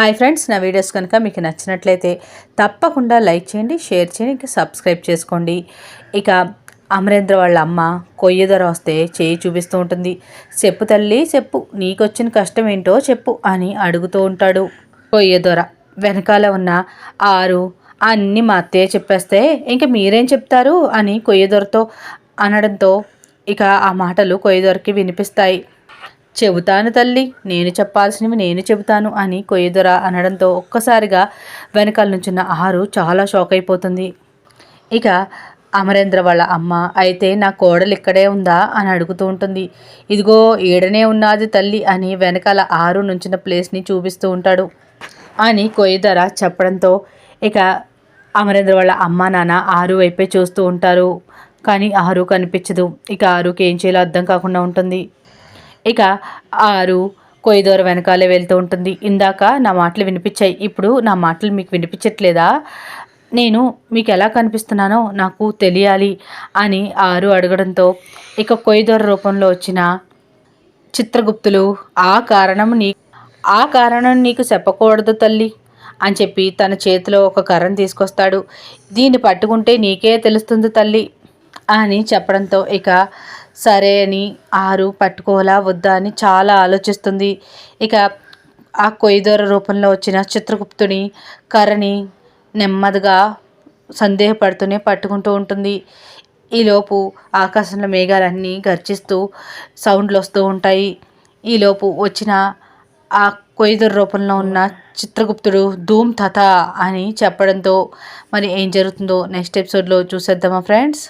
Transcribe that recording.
Hi friends నా videos కనుక మీకు నచ్చినట్లయితే తప్పకుండా లైక్ చేయండి షేర్ చేయండి ఇంకా సబ్స్క్రైబ్ చేసుకోండి. ఇక అమరేంద్ర వాళ్ళ అమ్మ కొయ్య ధర వస్తే చేయి చూపిస్తూ ఉంటుంది. చెప్పు తల్లి చెప్పు నీకొచ్చిన కష్టం ఏంటో చెప్పు అని అడుగుతూ ఉంటాడు కొయ్య దొర. వెనకాల ఉన్న ఆరు అన్నీ మా అత్తయ్య చెప్పేస్తే ఇంక మీరేం చెప్తారు అని కొయ్యదొరతో అనడంతో ఇక ఆ మాటలు కొయ్యదొరకి వినిపిస్తాయి. చెబుతాను తల్లి నేను చెప్పాల్సినవి నేను చెబుతాను అని కొయ్యదొర అనడంతో ఒక్కసారిగా వెనకాల నుంచున్న ఆరు చాలా షాక్ అయిపోతుంది. ఇక అమరేంద్ర వాళ్ళ అమ్మ అయితే నా కోడలు ఇక్కడే ఉందా? అని అడుగుతూ ఉంటుంది. ఇదిగో ఈడనే ఉన్నది తల్లి అని వెనకాల ఆరు నుంచిన ప్లేస్ని చూపిస్తూ ఉంటాడు. అని కొయ్యదొర చెప్పడంతో ఇక అమరేంద్ర వాళ్ళ అమ్మ నాన్న ఆరు వైపే చూస్తూ ఉంటారు. కానీ ఆరు కనిపించదు. ఇక ఆరుకి ఏం చేయాలో అర్థం కాకుండా ఉంటుంది. ఇక ఆరు కొయ్యదూర వెనకాలే వెళ్తూ ఉంటుంది. ఇందాక నా మాటలు వినిపించాయి. ఇప్పుడు నా మాటలు మీకు వినిపించట్లేదా? నేను మీకు ఎలా కనిపిస్తున్నానో నాకు తెలియాలి అని ఆరు అడగడంతో ఇక కొయ్యదూర రూపంలో వచ్చిన చిత్రగుప్తులు ఆ కారణం నీ ఆ కారణం నీకు చెప్పకూడదు తల్లి అని చెప్పి తన చేతిలో ఒక కర్రను తీసుకొస్తాడు. దీన్ని పట్టుకుంటే నీకే తెలుస్తుంది తల్లి అని చెప్పడంతో ఇక సరే అని ఆరు పట్టుకోవాలా వద్దా అని చాలా ఆలోచిస్తుంది. ఇక ఆ కొయ్యదొర రూపంలో వచ్చిన చిత్రగుప్తుని కర్రని నెమ్మదిగా సందేహపడుతూనే పట్టుకుంటూ ఉంటుంది. ఈలోపు ఆకాశంలో మేఘాలన్నీ గర్జిస్తూ సౌండ్లు వస్తూ ఉంటాయి. ఈలోపు వచ్చిన ఆ కొయ్యదొర రూపంలో ఉన్న చిత్రగుప్తుడు ధూమ్ తథ అని చెప్పడంతో మరి ఏం జరుగుతుందో నెక్స్ట్ ఎపిసోడ్లో చూసేద్దామా ఫ్రెండ్స్?